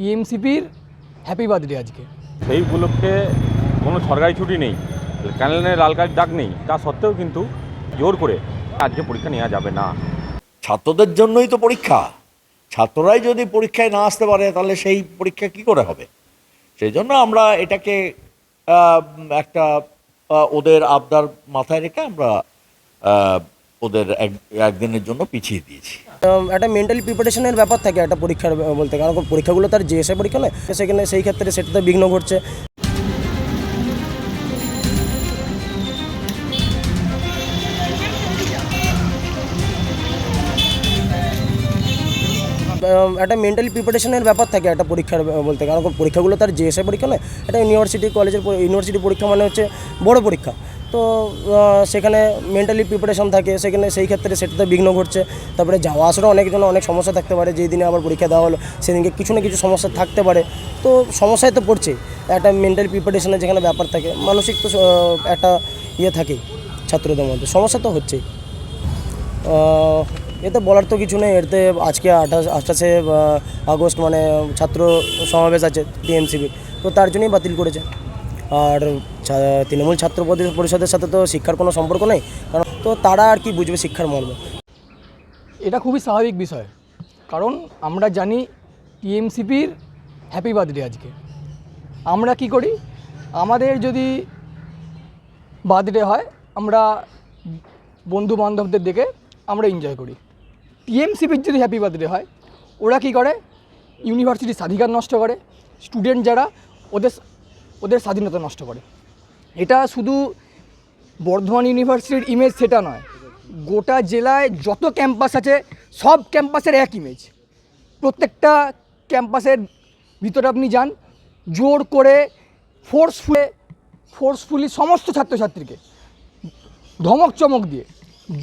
টিএমসিপির happy birthday আজকে। সেই উপলক্ষে কোনো সরকারি ছুটি নেই ক্যানেলের লাল কার্ড ডাক নেই তা সত্ত্বেও কিন্তু জোর করে আজকে পরীক্ষা নেওয়া যাবে না। ছাত্রদের জন্যই তো পরীক্ষা। ছাত্ররাই যদি পরীক্ষায় না আসতে পারে তাহলে সেই পরীক্ষা কি করে হবে? সেই জন্য আমরা এটাকে একটা ওদের আবদার মাথায় রেখে আমরা ওদের এক একদিনের জন্য পিছিয়ে দিয়েছি। একটা মেন্টালি প্রিপারেশনের ব্যাপার থাকে একটা পরীক্ষার বলতে কারণ পরীক্ষাগুলো তার যে এসে পরীক্ষা নয় সেখানে, সেই ক্ষেত্রে সেটাতে বিঘ্ন ঘটছে। একটা মেন্টালি প্রিপারেশনের ব্যাপার থাকে একটা পরীক্ষার বলতে কারণ পরীক্ষাগুলো তার যে এসে পরীক্ষা নয় এটা ইউনিভার্সিটি কলেজের ইউনিভার্সিটি পরীক্ষা মানে হচ্ছে বড় পরীক্ষা। তো সেখানে মেন্টালি প্রিপারেশন থাকে, সেখানে সেই ক্ষেত্রে সেটাতে বিঘ্ন ঘটছে। তারপরে যাওয়া আসারও অনেকজন অনেক সমস্যা থাকতে পারে, যেই দিনে আবার পরীক্ষা দেওয়া হলো, সেদিনকে কিছু না কিছু সমস্যা থাকতে পারে। তো সমস্যায় তো পড়ছে একটা মেন্টাল প্রিপারেশনের যেখানে ব্যাপার থাকে, মানসিক তো একটা ইয়ে থাকেই ছাত্রদের মধ্যে, সমস্যা তো হচ্ছেই। এতে বলার তো কিছু নেই, এতে আজকে আঠাশ, আঠাশে আগস্ট মানে ছাত্র সমাবেশ আছে টিএমসিবির তো তার জন্যই বাতিল করেছে। আর তৃণমূল ছাত্র পরিষদের সাথে তো শিক্ষার কোনো সম্পর্ক নেই। কারণ তো তারা আর কি বুঝবে শিক্ষার মর্ম। এটা খুবই স্বাভাবিক বিষয়। কারণ আমরা জানি টিএমসিপির হ্যাপি বার্থডে আজকে। আমরা কি করি? আমাদের যদি বার্থডে হয়, আমরা বন্ধু বান্ধবদের দেখে আমরা এনজয় করি। টিএমসিপির যদি হ্যাপি বার্থডে হয়, ওরা কি করে? ইউনিভার্সিটির স্বাধিকার নষ্ট করে। স্টুডেন্ট যারা, ওদের ওদের স্বাধীনতা নষ্ট করে। এটা শুধু বর্ধমান ইউনিভার্সিটির ইমেজ সেটা নয়, গোটা জেলায় যত ক্যাম্পাস আছে, সব ক্যাম্পাসের এক ইমেজ প্রত্যেকটা ক্যাম্পাসের ভিতরে আপনি যান, জোর করে ফোর্সফুলে ফোর্সফুলি সমস্ত ছাত্রছাত্রীকে ধমক চমক দিয়ে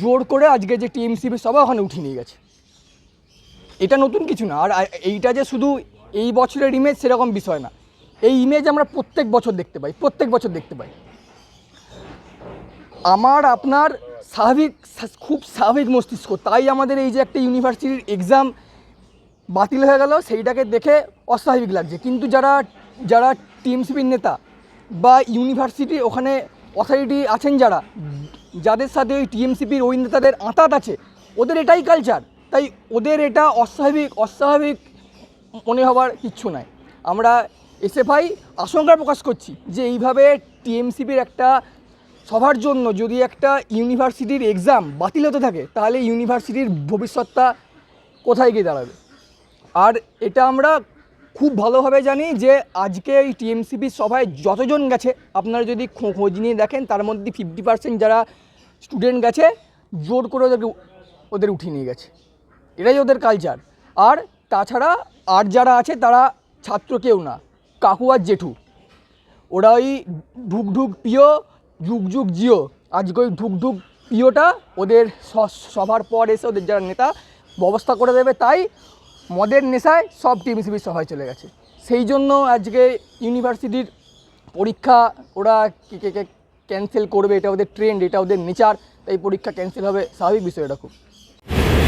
জোর করে আজকে যে টিএমসিপি সবাই ওখানে উঠিয়ে নিয়ে গেছে। এটা নতুন কিছু না, আর এইটা যে শুধু এই বছরের ইমেজ সেরকম বিষয় না। এই ইমেজ আমরা প্রত্যেক বছর দেখতে পাই, প্রত্যেক বছর দেখতে পাই। আমার আপনার স্বাভাবিক, খুব স্বাভাবিক মস্তিষ্ক, তাই আমাদের এই যে একটা ইউনিভার্সিটির এক্সাম বাতিল হয়ে গেল, সেইটাকে দেখে অস্বাভাবিক লাগছে। কিন্তু যারা যারা টিএমসিপির নেতা বা ইউনিভার্সিটি ওখানে অথরিটি আছেন যারা, যাদের সাথে ওই টিএমসিপির ওই নেতাদের আঁতাত আছে, ওদের এটাই কালচার তাই ওদের এটা অস্বাভাবিক অস্বাভাবিক মনে হওয়ার কিচ্ছু নাই। আমরা এসএফআই আশঙ্কা প্রকাশ করছি যে এইভাবে টিএমসিপির একটা সবার জন্য যদি একটা ইউনিভার্সিটির এক্সাম বাতিল হতে থাকে, তাহলে ইউনিভার্সিটির ভবিষ্যৎটা কোথায় গিয়ে দাঁড়াবে? আর এটা আমরা খুব ভালোভাবে জানি যে আজকে এই টিএমসিপি সভায় যতজন গেছে, আপনারা যদি খোঁজ নিয়ে দেখেন, তার মধ্যে ফিফটি পার্সেন্ট যারা স্টুডেন্ট গেছে, জোর করে ওদেরকে ওদের উঠিয়ে নিয়ে গেছে। এটাই ওদের কালচার আর তাছাড়া আর যারা আছে, তারা ছাত্র কেউ না। কাকু আর জেঠু। ওরা ওই ঢুক ঢুক পিও যুগ যুগ জিও। আজকে ওই ঢুক ঢুক পিওটা ওদের সভার পর এসে ওদের যারা নেতা, ব্যবস্থা করে দেবে তাই মদের নেশায় সব টিএমসিবির সভায় চলে গেছে। সেই জন্য আজকে ইউনিভার্সিটির পরীক্ষা ওরা ক্যান্সেল করবে, এটা ওদের ট্রেন্ড এটা ওদের নেচার তাই পরীক্ষা ক্যান্সেল হবে, স্বাভাবিক বিষয় এটা খুব।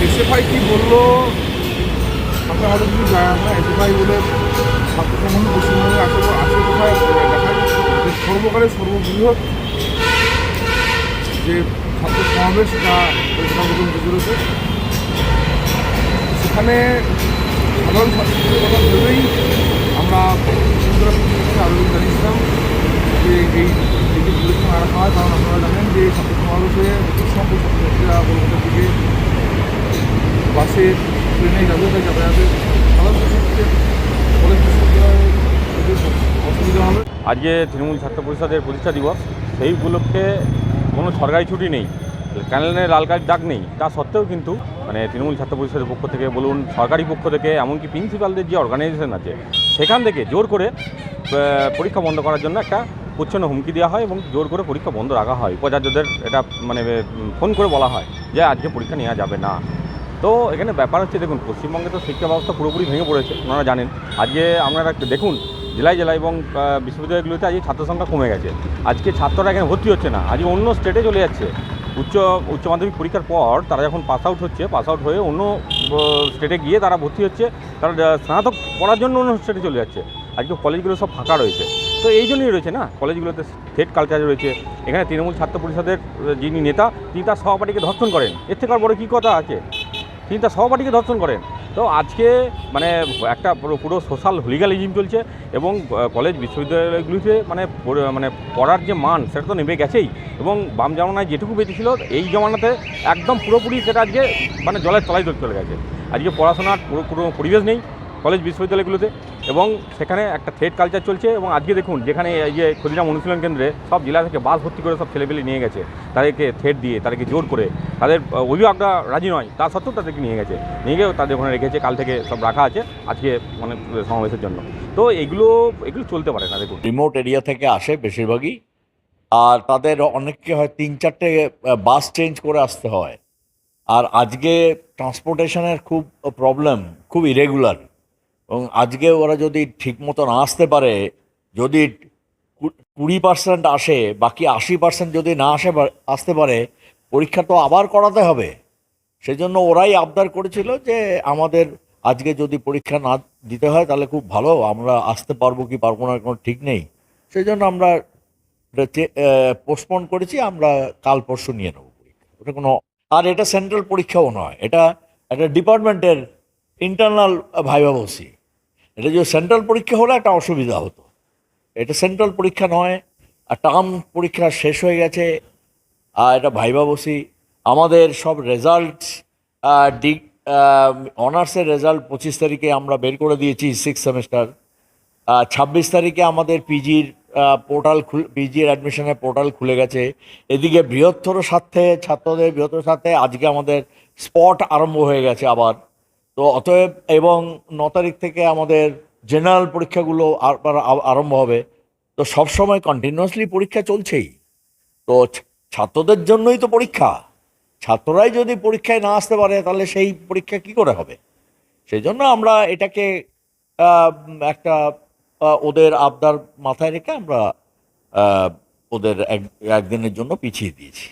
এসএফআই কি বলল? আমরা হয়তো কিছু জানা এসএফআই বলে ছাত্র পশ্চিমবঙ্গে আসলে আছে কোথায় দেখায় যে সর্বকালের সর্ববৃহৎ যে ছাত্র সমাবেশ সেটা সংগঠন চলেছে, সেখানে সাধারণ ছাত্রদের কথা ভেবেই আমরা আবেদন জানিয়েছিলাম যে এই এই যে পরীক্ষা না রাখা হয়। কারণ আপনারা জানেন যে ছাত্র সমাবেশে প্রচুর সংখ্যক ছাত্রছাত্রীরা কলকাতার দিকে বাসে, ট্রেনে যাবে তাই যাতায়াতের সাধারণ আজকে তৃণমূল ছাত্র পরিষদের প্রতিষ্ঠা দিবস। সেই উপলক্ষে কোনো সরকারি ছুটি নেই। ক্যানেলের লাল কার্ড ডাক নেই। তা সত্ত্বেও কিন্তু মানে তৃণমূল ছাত্র পরিষদের পক্ষ থেকে বলুন, সরকারি পক্ষ থেকে, এমনকি প্রিন্সিপালদের যে অর্গানাইজেশন আছে, সেখান থেকে জোর করে পরীক্ষা বন্ধ করার জন্য একটা প্রচ্ছন্ন হুমকি দেওয়া হয় এবং জোর করে পরীক্ষা বন্ধ রাখা হয়। উপাচার্যদের এটা মানে ফোন করে বলা হয় যে, আজকে পরীক্ষা নেওয়া যাবে না। তো এখানে ব্যাপার হচ্ছে, দেখুন, পশ্চিমবঙ্গে তো শিক্ষা ব্যবস্থা পুরোপুরি ভেঙে পড়েছে আপনারা জানেন। আজকে আপনারা দেখুন, জেলায় জেলায় এবং বিশ্ববিদ্যালয়গুলোতে আজকে ছাত্র সংখ্যা কমে গেছে। আজকে ছাত্ররা এখানে ভর্তি হচ্ছে না, আজকে অন্য স্টেটে চলে যাচ্ছে। উচ্চ উচ্চ মাধ্যমিক পরীক্ষার পর তারা যখন পাস আউট হচ্ছে পাস আউট হয়ে অন্য স্টেটে গিয়ে তারা ভর্তি হচ্ছে, তারা স্নাতক পড়ার জন্য অন্য স্টেটে চলে যাচ্ছে। আজকে কলেজগুলো সব ফাঁকা রয়েছে। তো এই জন্যই রয়েছে না কলেজগুলোতে থ্রেড কালচার রয়েছে। এখানে তৃণমূল ছাত্র পরিষদের, যিনি নেতা, তিনি তার সহপাঠীকে ধর্ষণ করেন। এর থেকে আর বড় কী কথা আছে? তিনি তার সহপাঠীকে ধর্ষণ করেন। তো আজকে মানে একটা পুরো সোশ্যাল হুলিগালিজম চলছে এবং কলেজ বিশ্ববিদ্যালয়গুলিতে মানে মানে পড়ার যে মান সেটা তো নেমে গেছেই এবং বাম জামানায় যেটুকু বেঁচেছিল এই জামানাতে একদম পুরোপুরি সেটা আজকে মানে জলের তলায় চলে গেছে। আজকে পড়াশোনার পুরো কোনো পরিবেশ নেই। কলেজ বিশ্ববিদ্যালয়গুলোতে এবং সেখানে একটা থ্রেড কালচার চলছে এবং আজকে দেখুন, যেখানে এই যে ক্ষুদিরাম অনুশীলন কেন্দ্রে সব জেলা থেকে বাস ভর্তি করে সব ছেলেপেলে নিয়ে গেছে। তাদেরকে থ্রেড দিয়ে, তাদেরকে জোর করে। তাদের অভিভাবকরা রাজি নয়, তা সত্ত্বেও তাদেরকে নিয়ে গেছে। নিয়ে গিয়ে তাদের ওখানে রেখেছে, কাল থেকে সব রাখা আছে, আজকে মানে সমাবেশের জন্য। তো এগুলো এগুলো চলতে পারে না, দেখুন। রিমোট এরিয়া থেকে আসে বেশিরভাগই, আর তাদের অনেককে হয় তিন চারটে বাস চেঞ্জ করে আসতে হয়। আর আজকে ট্রান্সপোর্টেশনের খুব প্রবলেম খুব ইরেগুলার এবং আজকে ওরা যদি ঠিক মতো না আসতে পারে, যদি কুড়ি পার্সেন্ট আসে, বাকি আশি পার্সেন্ট যদি না আসে আসতে পারে, পরীক্ষা তো আবার করাতে হবে। সেজন্য ওরাই আবদার করেছিল যে আমাদের আজকে যদি পরীক্ষা না দিতে হয়, তাহলে খুব ভালো, আমরা আসতে পারব কি পারব না, কোনো ঠিক নেই। সেই জন্য আমরা পোস্টপোন করেছি, আমরা কাল পরশু নিয়ে নেব পরীক্ষা। ওটা কোনো, আর এটা সেন্ট্রাল পরীক্ষাও নয়, এটা একটা ডিপার্টমেন্টের ইন্টারনাল ভাইবা বসি এটা যদি সেন্ট্রাল পরীক্ষা হলে একটা অসুবিধা হতো। এটা সেন্ট্রাল পরীক্ষা নয়, আর টার্ম পরীক্ষা শেষ হয়ে গেছে, আর এটা ভাইবা বসি, আমাদের সব রেজাল্ট ডি অনার্সের রেজাল্ট পঁচিশ তারিখে আমরা বের করে দিয়েছি সিক্স সেমিস্টার ছাব্বিশ তারিখে আমাদের পিজির পোর্টাল পিজির অ্যাডমিশনের পোর্টাল খুলে গেছে। এদিকে বৃহত্তর স্বার্থে, ছাত্রদের বৃহত্তর স্বার্থে আজকে আমাদের স্পট আরম্ভ হয়ে গেছে আবার। তো অতএব এবং ন তারিখ থেকে আমাদের জেনারেল পরীক্ষাগুলো আরম্ভ হবে। তো সবসময় কন্টিনিউয়াসলি পরীক্ষা চলছেই। তো ছাত্রদের জন্যই তো পরীক্ষা। ছাত্ররাই যদি পরীক্ষায় না আসতে পারে, তাহলে সেই পরীক্ষা কি করে হবে? সেই জন্য আমরা এটাকে একটা ওদের আবদার মাথায় রেখে আমরা ওদের এক একদিনের জন্য পিছিয়ে দিয়েছি।